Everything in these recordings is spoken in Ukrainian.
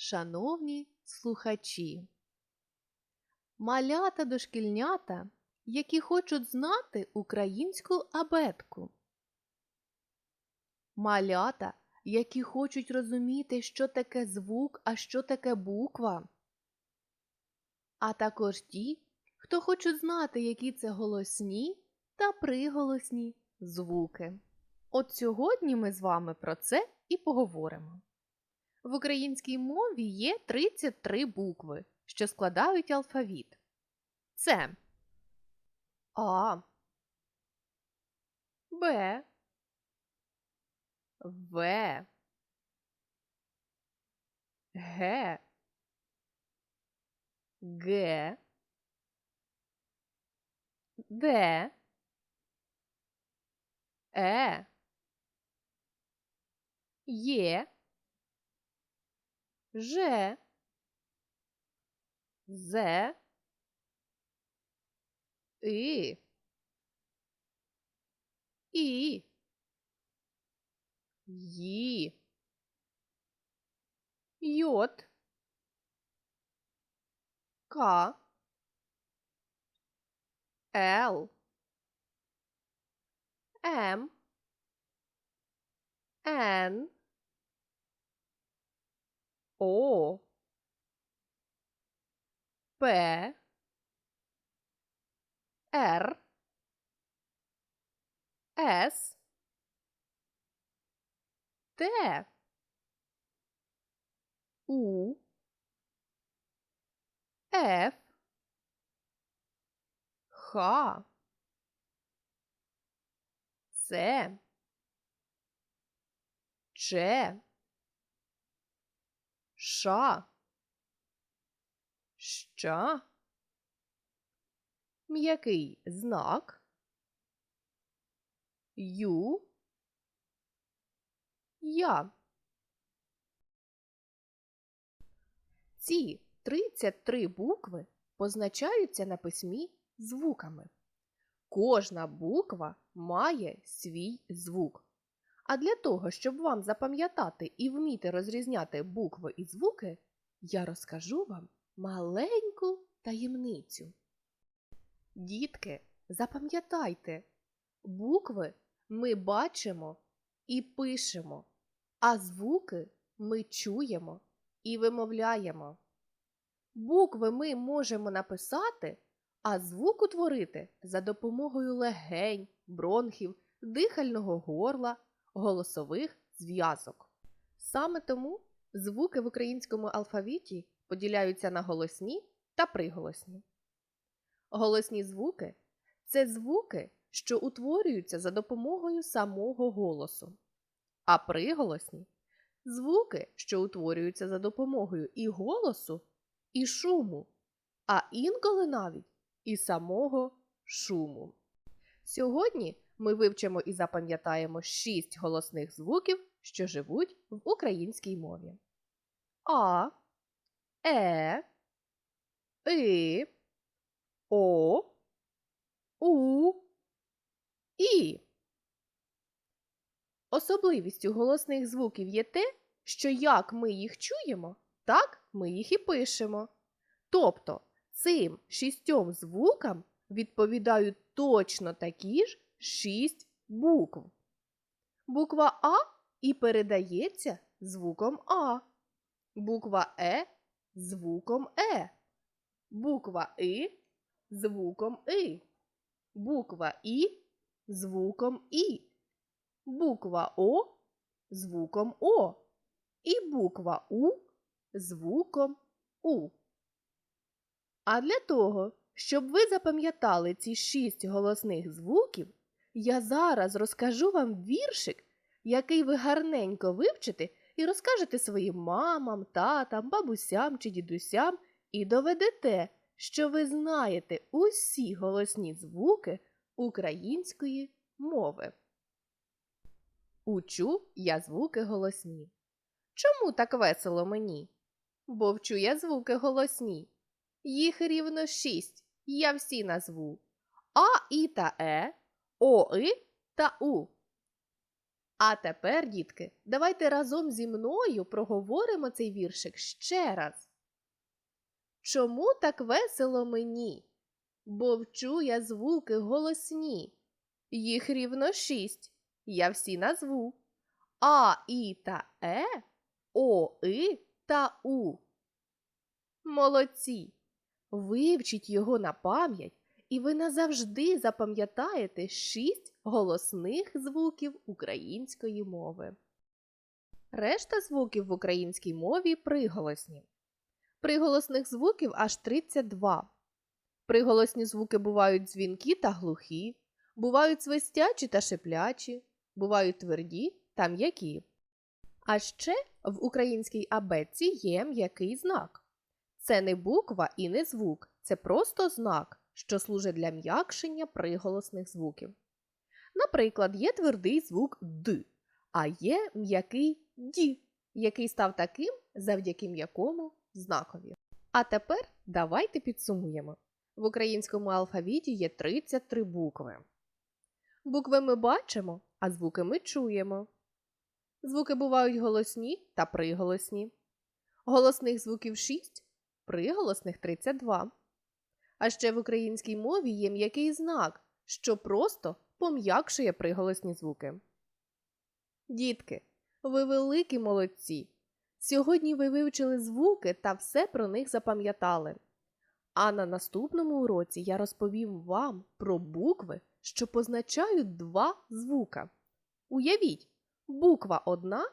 шановні слухачі. Малята дошкільнята, які хочуть знати українську абетку. Малята, які хочуть розуміти, що таке звук, а що таке буква. А також ті, хто хочуть знати, які це голосні та приголосні звуки. От сьогодні ми з вами про це і поговоримо. В українській мові є 33 букви, що складають алфавіт. Це А, Б, В, Г, Г, Д, Е, Є, Ж, З, И, І, Ї, Йот, К, Л, М, Н, О, П, Р, С, Т, У, Ф, Х, С, Ч, Ша, Ща, м'який знак, Ю, Я. Ці 33 букви позначаються на письмі звуками. Кожна буква має свій звук. А для того, щоб вам запам'ятати і вміти розрізняти букви і звуки, я розкажу вам маленьку таємницю. Дітки, запам'ятайте, букви ми бачимо і пишемо, а звуки ми чуємо і вимовляємо. Букви ми можемо написати, а звук утворити за допомогою легень, бронхів, дихального горла, голосових зв'язок. Саме тому звуки в українському алфавіті поділяються на голосні та приголосні. Голосні звуки це звуки, що утворюються за допомогою самого голосу, а приголосні звуки, що утворюються за допомогою і голосу, і шуму, а інколи навіть і самого шуму. Сьогодні ми вивчимо і запам'ятаємо шість голосних звуків, що живуть в українській мові: А, Е, И, О, У, І. Особливістю голосних звуків є те, що як ми їх чуємо, так ми їх і пишемо. Тобто цим шістьом звукам відповідають точно такі ж шість букв. Буква А і передається звуком А, буква Е звуком Е, буква И звуком И, буква І звуком І, буква О звуком О. І буква У звуком У. А для того, щоб ви запам'ятали ці шість голосних звуків, я зараз розкажу вам віршик, який ви гарненько вивчите і розкажете своїм мамам, татам, бабусям чи дідусям і доведете, що ви знаєте усі голосні звуки української мови. Учу я звуки голосні. Чому так весело мені? Бо вчу я звуки голосні. Їх рівно шість, я всі назву. А, І та Е, О, И та У. А тепер, дітки, давайте разом зі мною проговоримо цей віршик ще раз. Чому так весело мені? Бо вчу я звуки голосні. Їх рівно шість. Я всі назву. А, І та Е, О, И та У. Молодці! Вивчіть його на пам'ять, і ви назавжди запам'ятаєте шість голосних звуків української мови. Решта звуків в українській мові приголосні. Приголосних звуків аж 32. Приголосні звуки бувають дзвінкі та глухі, бувають свистячі та шиплячі, бувають тверді та м'які. А ще в українській абетці є м'який знак. Це не буква і не звук, це просто знак, що служить для м'якшення приголосних звуків. Наприклад, є твердий звук Д, а є м'який Ді, який став таким завдяки м'якому знакові. А тепер давайте підсумуємо. В українському алфавіті є 33 букви. Букви ми бачимо, а звуки ми чуємо. Звуки бувають голосні та приголосні. Голосних звуків 6, приголосних 32. А ще в українській мові є м'який знак, що просто пом'якшує приголосні звуки. Дітки, ви великі молодці! Сьогодні ви вивчили звуки та все про них запам'ятали. А на наступному уроці я розповім вам про букви, що позначають два звука. Уявіть, буква одна,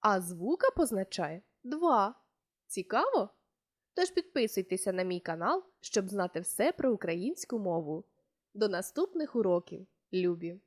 а звука позначає два. Цікаво? Тож підписуйтеся на мій канал, щоб знати все про українську мову. До наступних уроків, любі!